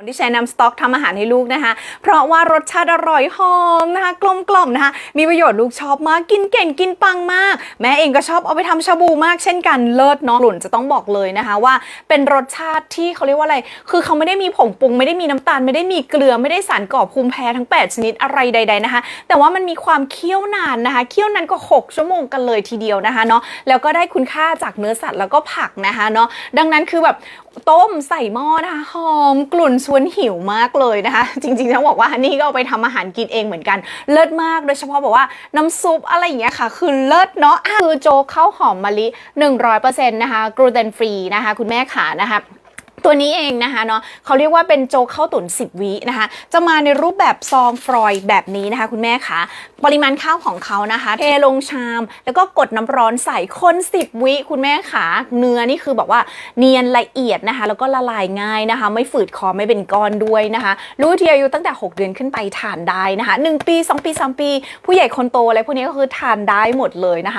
นที่ใช้น้ำสต๊อกทำอาหารให้ลูกนะคะ เพราะว่ารสชาติอร่อยหอมนะคะ กลมกล่อมนะคะ มีประโยชน์ลูกชอบมาก กินเก่งกินปังมาก แม่เองก็ชอบเอาไปทำชาบูมากเช่นกันเลิศเนาะหลุนจะต้องบอกเลยนะคะว่าเป็นรสชาติที่เขาเรียกว่าอะไร คือเขาไม่ได้มีผงปรุง ไม่ได้มีน้ำตาล ไม่ได้มีเกลือไม่ได้สารก่อภูมิแพ้ทั้ง 8 ชนิดอะไรใด ๆนะคะ แต่ว่ามันมีความเคี่ยวนานนะคะเคี่ยวนานก็6ชั่วโมงกันเลยทีเดียวนะคะเนาะแล้วก็ได้คุณค่าจากเนื้อสัตว์แล้วก็ผักนะคะเนาะดังนั้นคือแบบต้มใส่หม้อนะคะหอมกลุ่นชวนหิวมากเลยนะคะ จริงๆต้องบอกว่านี่ก็เอาไปทำอาหารกินเองเหมือนกันเลิศมากโดยเฉพาะบอกว่าน้ำซุปอะไรอย่างเงี้ยค่ะ คือเลิศเนาะคือโจ๊กข้าวหอมมะลิ 100%นะคะกลูเตนฟรีนะคะ คุณแม่ขานะคะ ตัวนี้เองนะคะเนาะเขาเรียกว่าเป็นโจ๊กข้าวตุ๋น10 วินะคะ จะมาในรูปแบบซองฟรอยล์แบบนี้นะคะ คุณแม่คะปริมาณข้าวของเขานะคะเทลงชาม แล้วก็กดน้ำร้อนใส่คน10 วิคุณแม่คะเนื้อนี่คือแบบว่าเนียนละเอียดนะคะ แล้วก็ละลายง่ายนะคะ ไม่ฝืดคอไม่เป็นก้อนด้วยนะคะลูกที่อายุตั้งแต่ 6 เดือนขึ้นไปทานได้นะคะ 1 ปี 2 ปี 3 ปี ผู้ใหญ่คนโตอะไรพวกนี้ก็คือทานได้หมดเลยนะคะ